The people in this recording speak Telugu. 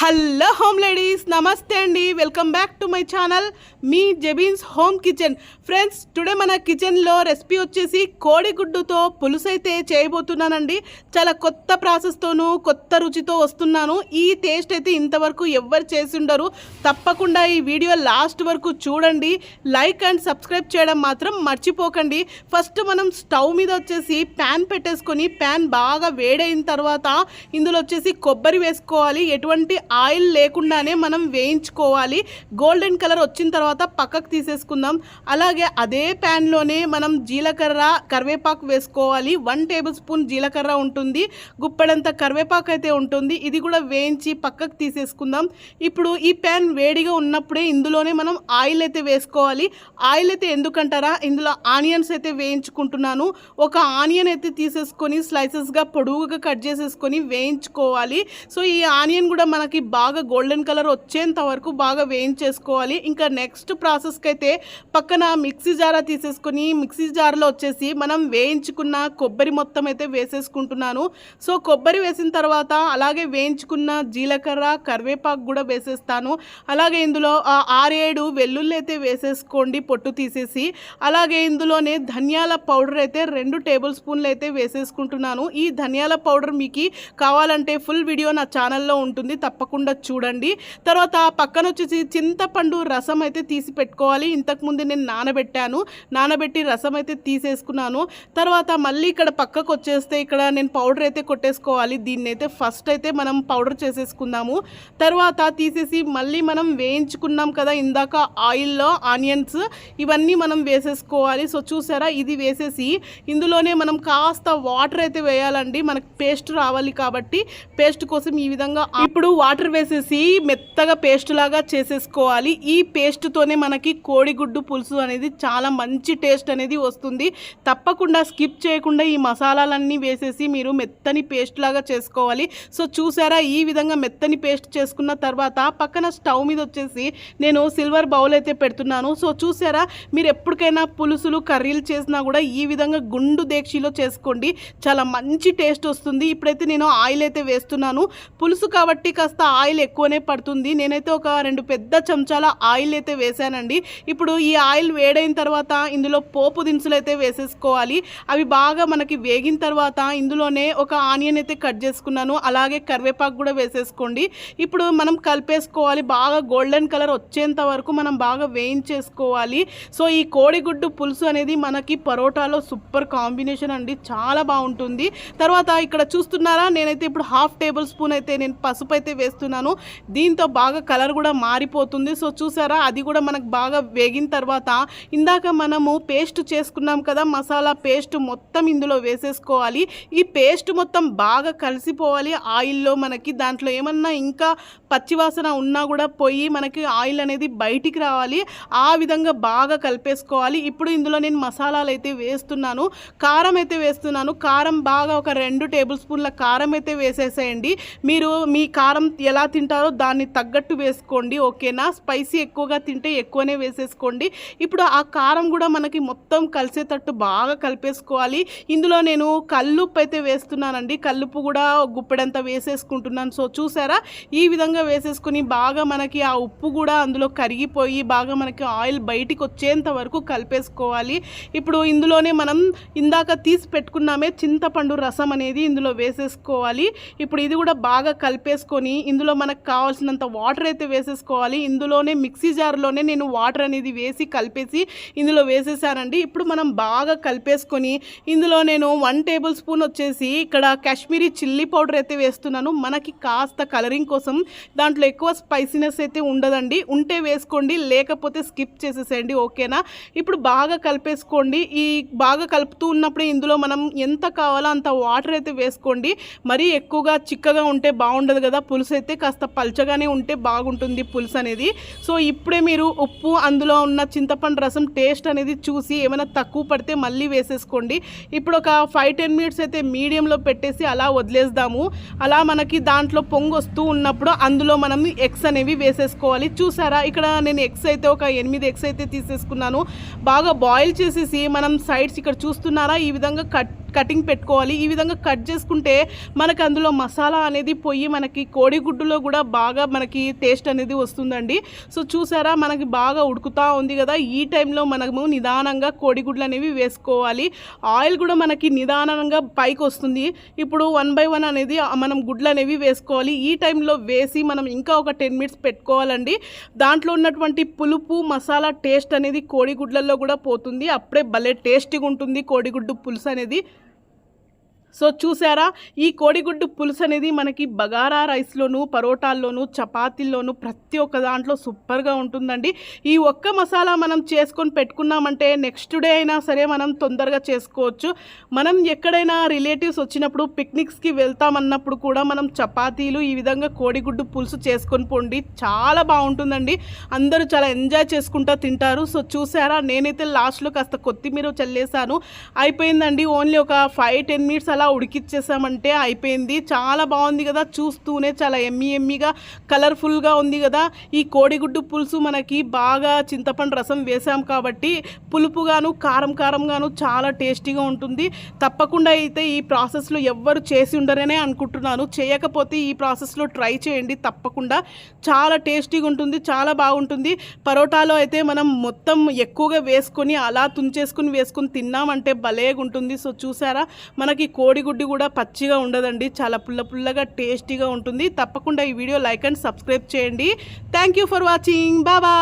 హలో హోమ్ లేడీస్ నమస్తే అండి. Welcome back to my channel. Me జెబీన్స్ home kitchen. Friends today మన కిచెన్లో రెసిపీ వచ్చేసి కోడిగుడ్డుతో పులుసు అయితే చేయబోతున్నానండి. చాలా కొత్త ప్రాసెస్తోనూ కొత్త రుచితో వస్తున్నాను. ఈ టేస్ట్ అయితే ఇంతవరకు ఎవ్వరు చేసి ఉండరు తప్పకుండా ఈ వీడియో లాస్ట్ వరకు చూడండి. లైక్ అండ్ సబ్స్క్రైబ్ చేయడం మాత్రం మర్చిపోకండి. ఫస్ట్ మనం స్టవ్ మీద వచ్చేసి ప్యాన్ పెట్టేసుకొని ప్యాన్ బాగా వేడైన తర్వాత ఇందులో వచ్చేసి కొబ్బరి వేసుకోవాలి. ఎటువంటి ఆయిల్ లేకుండానే మనం వేయించుకోవాలి. గోల్డెన్ కలర్ వచ్చిన తర్వాత పక్కకు తీసేసుకుందాం. అలాగే అదే ప్యాన్లోనే మనం జీలకర్ర కరివేపాకు వేసుకోవాలి. వన్ టేబుల్ స్పూన్ జీలకర్ర ఉంటుంది. గుప్పెడంత కరివేపాకు అయితే ఉంటుంది. ఇది కూడా వేయించి పక్కకు తీసేసుకుందాం. ఇప్పుడు ఈ ప్యాన్ వేడిగా ఉన్నప్పుడే ఇందులోనే మనం ఆయిల్ అయితే వేసుకోవాలి. ఆయిల్ అయితే ఎందుకంటారా? ఇందులో ఆనియన్స్ అయితే వేయించుకుంటున్నాను. ఒక ఆనియన్ అయితే తీసేసుకొని స్లైసెస్గా పొడుగుగా కట్ చేసేసుకొని వేయించుకోవాలి. సో ఈ ఆనియన్ కూడా మనకి బాగా గోల్డెన్ కలర్ వచ్చేంత వరకు బాగా వేయించేసుకోవాలి. ఇంకా నెక్స్ట్ ప్రాసెస్కి అయితే పక్కన మిక్సీ జారా తీసేసుకొని మిక్సీ జార్లో వచ్చేసి మనం వేయించుకున్న కొబ్బరి మొత్తం అయితే వేసేసుకుంటున్నాను. సో కొబ్బరి వేసిన తర్వాత అలాగే వేయించుకున్న జీలకర్ర కరివేపాకు కూడా వేసేస్తాను. అలాగే ఇందులో ఆరేడు వెల్లుల్లి అయితే వేసేసుకోండి పొట్టు తీసేసి. అలాగే ఇందులోనే ధనియాల పౌడర్ అయితే రెండు టేబుల్ స్పూన్లు అయితే వేసేసుకుంటున్నాను. ఈ ధనియాల పౌడర్ మీకు కావాలంటే ఫుల్ వీడియో నా ఛానల్లో ఉంటుంది తప్పకుండా చూడండి. తర్వాత పక్కన వచ్చేసి చింతపండు రసం అయితే తీసి పెట్టుకోవాలి ఇంతకుముందు నేను నానబెట్టాను. నానబెట్టి రసం అయితే తీసేసుకున్నాను. తర్వాత మళ్ళీ ఇక్కడ పక్కకు వచ్చేస్తే ఇక్కడ నేను పౌడర్ అయితే కొట్టేసుకోవాలి. దీన్ని అయితే ఫస్ట్ అయితే మనం పౌడర్ చేసేసుకుందాము. తర్వాత తీసేసి మళ్ళీ మనం వేయించుకున్నాం కదా ఇందాక ఆయిల్లో ఆనియన్స్. ఇవన్నీ మనం వేసేసుకోవాలి. సో చూసారా? ఇది వేసేసి ఇందులోనే మనం కాస్త వాటర్ అయితే వేయాలండి. మనకు పేస్ట్ రావాలి కాబట్టి పేస్ట్ కోసం ఈ విధంగా ఇప్పుడు వాటర్ వేసేసి మెత్తగా పేస్ట్ లాగా చేసేసుకోవాలి. ఈ పేస్ట్తోనే మనకి కోడిగుడ్డు పులుసు అనేది చాలా మంచి టేస్ట్ అనేది వస్తుంది. తప్పకుండా స్కిప్ చేయకుండా ఈ మసాలాలన్నీ వేసేసి మీరు మెత్తని పేస్ట్ లాగా చేసుకోవాలి. సో చూసారా ఈ విధంగా మెత్తని పేస్ట్ చేసుకున్న తర్వాత పక్కన స్టవ్ మీద వచ్చేసి నేను సిల్వర్ బౌల్ అయితే పెడుతున్నాను. సో చూసారా మీరు ఎప్పటికైనా పులుసులు కర్రీలు చేసినా కూడా ఈ విధంగా గుండు దేక్షిలో చేసుకోండి. చాలా మంచి టేస్ట్ వస్తుంది. ఇప్పుడైతే నేను ఆయిల్ అయితే వేస్తున్నాను. పులుసు కాబట్టి కాస్త ఆయిల్ ఎక్కువనే పడుతుంది. నేనైతే ఒక రెండు పెద్ద చెంచాల ఆయిల్ అయితే వేసానండి ఇప్పుడు ఈ ఆయిల్ వేడైన తర్వాత ఇందులో పోపు దినుసులు అయితే వేసేసుకోవాలి. అవి బాగా మనకి వేగిన తర్వాత ఇందులోనే ఒక ఆనియన్ అయితే కట్ చేసుకున్నాను. అలాగే కరివేపాకు కూడా వేసేసుకోండి. ఇప్పుడు మనం కలిపేసుకోవాలి. బాగా గోల్డెన్ కలర్ వచ్చేంత వరకు మనం బాగా వేయించేసుకోవాలి. సో ఈ కోడిగుడ్డు పులుసు అనేది మనకి పరోటాలో సూపర్ కాంబినేషన్ అండి. చాలా బాగుంటుంది. తర్వాత ఇక్కడ చూస్తున్నారా? నేనైతే ఇప్పుడు హాఫ్ టేబుల్ స్పూన్ అయితే నేను పసుపు అయితే వేస్తున్నాను దీంతో బాగా కలర్ కూడా మారిపోతుంది. సో చూసారా? అది కూడా మనకు బాగా వేగిన తర్వాత ఇందాక మనము పేస్ట్ చేసుకున్నాం కదా మసాలా పేస్ట్ మొత్తం ఇందులో వేసేసుకోవాలి. ఈ పేస్ట్ మొత్తం బాగా కలిసిపోవాలి ఆయిల్లో మనకి. దాంట్లో ఏమన్నా ఇంకా పచ్చివాసన ఉన్నా కూడా పోయి మనకి ఆయిల్ అనేది బయటికి రావాలి. ఆ విధంగా బాగా కలిపేసుకోవాలి. ఇప్పుడు ఇందులో నేను మసాలాలు అయితే వేస్తున్నాను. కారం అయితే వేస్తున్నాను. కారం బాగా ఒక రెండు టేబుల్ స్పూన్ల కారం అయితే వేసేసేయండి. మీరు మీ కారం ఎలా తింటారో దాన్ని తగ్గట్టు వేసుకోండి ఓకేనా? స్పైసీ ఎక్కువగా తింటే ఎక్కువనే వేసేసుకోండి. ఇప్పుడు ఆ కారం కూడా మనకి మొత్తం కలిసేటట్టు బాగా కలిపేసుకోవాలి. ఇందులో నేను కల్లుప్పు అయితే వేస్తున్నానండి. కల్లుప్పు కూడా గుప్పెడంత వేసేసుకుంటున్నాను. సో చూసారా? ఈ విధంగా వేసేసుకుని బాగా మనకి ఆ ఉప్పు కూడా అందులో కరిగిపోయి బాగా మనకి ఆయిల్ బయటికి వచ్చేంత వరకు కలిపేసుకోవాలి. ఇప్పుడు ఇందులోనే మనం ఇందాక తీసి పెట్టుకున్నామే చింతపండు రసం అనేది ఇందులో వేసేసుకోవాలి. ఇప్పుడు ఇది కూడా బాగా కలిపేసుకొని ఇందులో మనకు కావాల్సినంత వాటర్ అయితే వేసేసుకోవాలి. ఇందులోనే మిక్సీ జార్లోనే నేను వాటర్ అనేది వేసి కలిపేసి ఇందులో వేసేసానండి. ఇప్పుడు మనం బాగా కలిపేసుకొని ఇందులో నేను వన్ టేబుల్ స్పూన్ వచ్చేసి ఇక్కడ కాశ్మీరీ చిల్లీ పౌడర్ అయితే వేస్తున్నాను. మనకి కాస్త కలరింగ్ కోసం దాంట్లో ఎక్కువ స్పైసీనెస్ అయితే ఉండదండి. ఉంటే వేసుకోండి లేకపోతే స్కిప్ చేసేసేయండి ఓకేనా ఇప్పుడు బాగా కలిపేసుకోండి. ఈ బాగా కలుపుతూ ఉన్నప్పుడే ఇందులో మనం ఎంత కావాలో అంత వాటర్ అయితే వేసుకోండి. మరీ ఎక్కువగా చిక్కగా ఉంటే బాగుండదు కదా పులుసు అయితే కాస్త పల్చగానే ఉంటే బాగుంటుంది పులుసు అనేది. సో ఇప్పుడే మీరు ఉప్పు అందులో ఉన్న చింతపండు రసం టేస్ట్ అనేది చూసి ఏమైనా తక్కువ పడితే మళ్ళీ వేసేసుకోండి. ఇప్పుడు ఒక ఫైవ్ టెన్ మినిట్స్ అయితే మీడియంలో పెట్టేసి అలా వదిలేద్దాము. అలా మనకి దాంట్లో పొంగు వస్తూ ఉన్నప్పుడు అందులో మనం ఎగ్స్ అనేవి వేసేసుకోవాలి. చూసారా? ఇక్కడ నేను ఎగ్స్ అయితే ఒక ఎనిమిది ఎగ్స్ అయితే తీసేసుకున్నాను. బాగా బాయిల్ చేసేసి మనం సైడ్స్ ఇక్కడ చూస్తున్నారా? ఈ విధంగా కట్ కటింగ్ పెట్టుకోవాలి. ఈ విధంగా కట్ చేసుకుంటే మనకు అందులో మసాలా అనేది పోయి మనకి కోడిగుడ్డులో కూడా బాగా మనకి టేస్ట్ అనేది వస్తుందండి. సో చూసారా మనకి బాగా ఉడుకుతా ఉంది కదా. ఈ టైంలో మనము నిదానంగా కోడిగుడ్లు అనేవి వేసుకోవాలి. ఆయిల్ కూడా మనకి నిదానంగా పైకి వస్తుంది. ఇప్పుడు వన్ బై వన్ అనేది మనం గుడ్లు అనేవి వేసుకోవాలి. ఈ టైంలో వేసి మనం ఇంకా ఒక టెన్ మినిట్స్ పెట్టుకోవాలండి. దాంట్లో ఉన్నటువంటి పులుపు మసాలా టేస్ట్ అనేది కోడిగుడ్లలో కూడా పోతుంది. అప్పుడే భలే టేస్టీగా ఉంటుంది కోడిగుడ్డు పులుసు అనేది. సో చూసారా ఈ కోడిగుడ్డు పులుసు అనేది మనకి బగారా రైస్లోను పరోటాల్లోను చపాతీల్లోను ప్రతి ఒక్క దాంట్లో సూపర్గా ఉంటుందండి. ఈ ఒక్క మసాలా మనం చేసుకొని పెట్టుకున్నామంటే నెక్స్ట్ డే అయినా సరే మనం తొందరగా చేసుకోవచ్చు. మనం ఎక్కడైనా రిలేటివ్స్ వచ్చినప్పుడు పిక్నిక్స్కి వెళ్తామన్నప్పుడు కూడా మనం చపాతీలు ఈ విధంగా కోడిగుడ్డు పులుసు చేసుకొని పోండి చాలా బాగుంటుందండి. అందరూ చాలా ఎంజాయ్ చేసుకుంటా తింటారు. సో చూసారా నేనైతే లాస్ట్లో కాస్త కొత్తిమీర చల్లేసాను అయిపోయిందండి ఓన్లీ ఒక ఫైవ్ టెన్ మినిట్స్ అలా ఉడికిచ్చేసామంటే అయిపోయింది. చాలా బాగుంది కదా. చూస్తూనే చాలా ఎమ్మి ఎమ్మిగా కలర్ఫుల్గా ఉంది కదా. ఈ కోడిగుడ్డు పులుసు మనకి బాగా చింతపండు రసం వేసాం కాబట్టి పులుపుగాను కారం కారంగాను చాలా టేస్టీగా ఉంటుంది. తప్పకుండా అయితే ఈ ప్రాసెస్లో ఎవ్వరు చేసి ఉండరనే అనుకుంటున్నాను. చేయకపోతే ఈ ప్రాసెస్లో ట్రై చేయండి తప్పకుండా. చాలా టేస్టీగా ఉంటుంది చాలా బాగుంటుంది. పరోటాలో అయితే మనం మొత్తం ఎక్కువగా వేసుకొని అలా తుంచేసుకుని వేసుకొని తిన్నామంటే భలేగా ఉంటుంది సో చూసారా? మనకి కో కోడిగుడ్డు కూడా పచ్చిగా ఉండదండి. చాలా పుల్ల పుల్లగా టేస్టీగా ఉంటుంది. తప్పకుండా ఈ వీడియో లైక్ అండ్ సబ్స్క్రైబ్ చేయండి. థ్యాంక్ యూ ఫర్ వాచింగ్ బాబాయ్